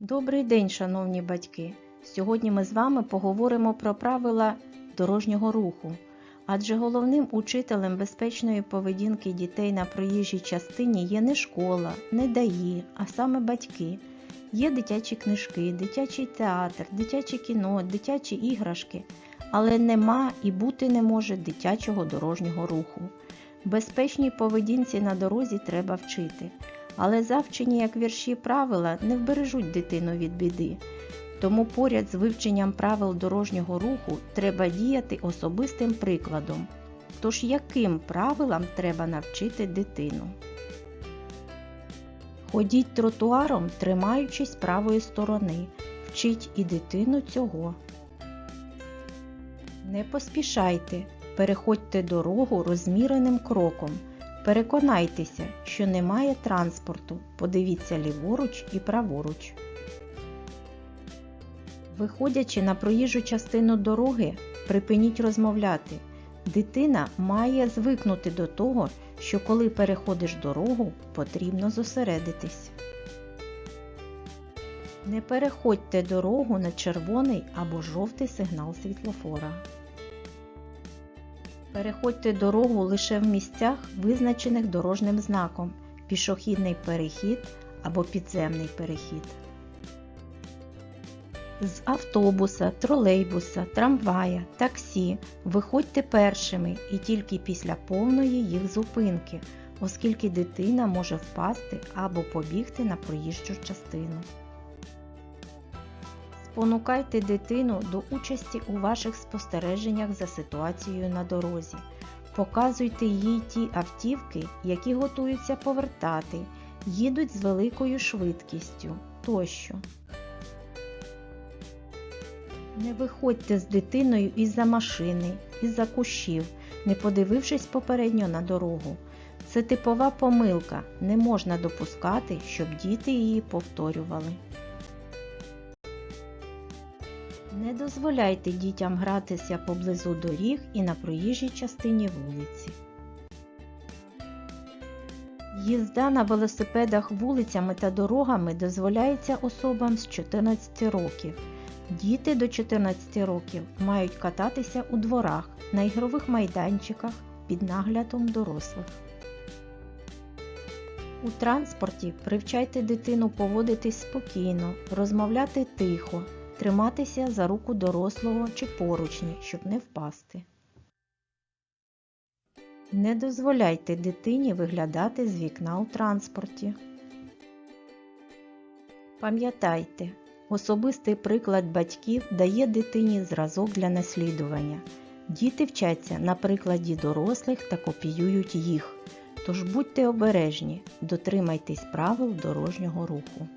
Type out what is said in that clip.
Добрий день, шановні батьки! Сьогодні ми з вами поговоримо про правила дорожнього руху. Адже головним учителем безпечної поведінки дітей на проїжджій частині є не школа, не ДАІ, а саме батьки. Є дитячі книжки, дитячий театр, дитяче кіно, дитячі іграшки, але нема і бути не може дитячого дорожнього руху. Безпечній поведінці на дорозі треба вчити, але завчені як вірші правила не вбережуть дитину від біди. Тому поряд з вивченням правил дорожнього руху треба діяти особистим прикладом. Тож яким правилам треба навчити дитину? Ходіть тротуаром, тримаючись правої сторони. Вчіть і дитину цього. Не поспішайте, переходьте дорогу розміреним кроком. Переконайтеся, що немає транспорту. Подивіться ліворуч і праворуч. Виходячи на проїжджу частину дороги, припиніть розмовляти. Дитина має звикнути до того, що коли переходиш дорогу, потрібно зосередитись. Не переходьте дорогу на червоний або жовтий сигнал світлофора. Переходьте дорогу лише в місцях, визначених дорожнім знаком пішохідний перехід або підземний перехід. З автобуса, тролейбуса, трамвая, таксі виходьте першими і тільки після повної їх зупинки, оскільки дитина може впасти або побігти на проїжджу частину. Спонукайте дитину до участі у ваших спостереженнях за ситуацією на дорозі. Показуйте їй ті автівки, які готуються повертати, їдуть з великою швидкістю тощо. Не виходьте з дитиною із-за машини, із-за кущів, не подивившись попередньо на дорогу. Це типова помилка, не можна допускати, щоб діти її повторювали. Не дозволяйте дітям гратися поблизу доріг і на проїжджій частині вулиці. Їзда на велосипедах вулицями та дорогами дозволяється особам з 14 років. Діти до 14 років мають кататися у дворах, на ігрових майданчиках під наглядом дорослих. У транспорті привчайте дитину поводитись спокійно, розмовляти тихо, триматися за руку дорослого чи поручні, щоб не впасти. Не дозволяйте дитині виглядати з вікна у транспорті. Пам'ятайте, особистий приклад батьків дає дитині зразок для наслідування. Діти вчаться на прикладі дорослих та копіюють їх. Тож будьте обережні, дотримайтесь правил дорожнього руху.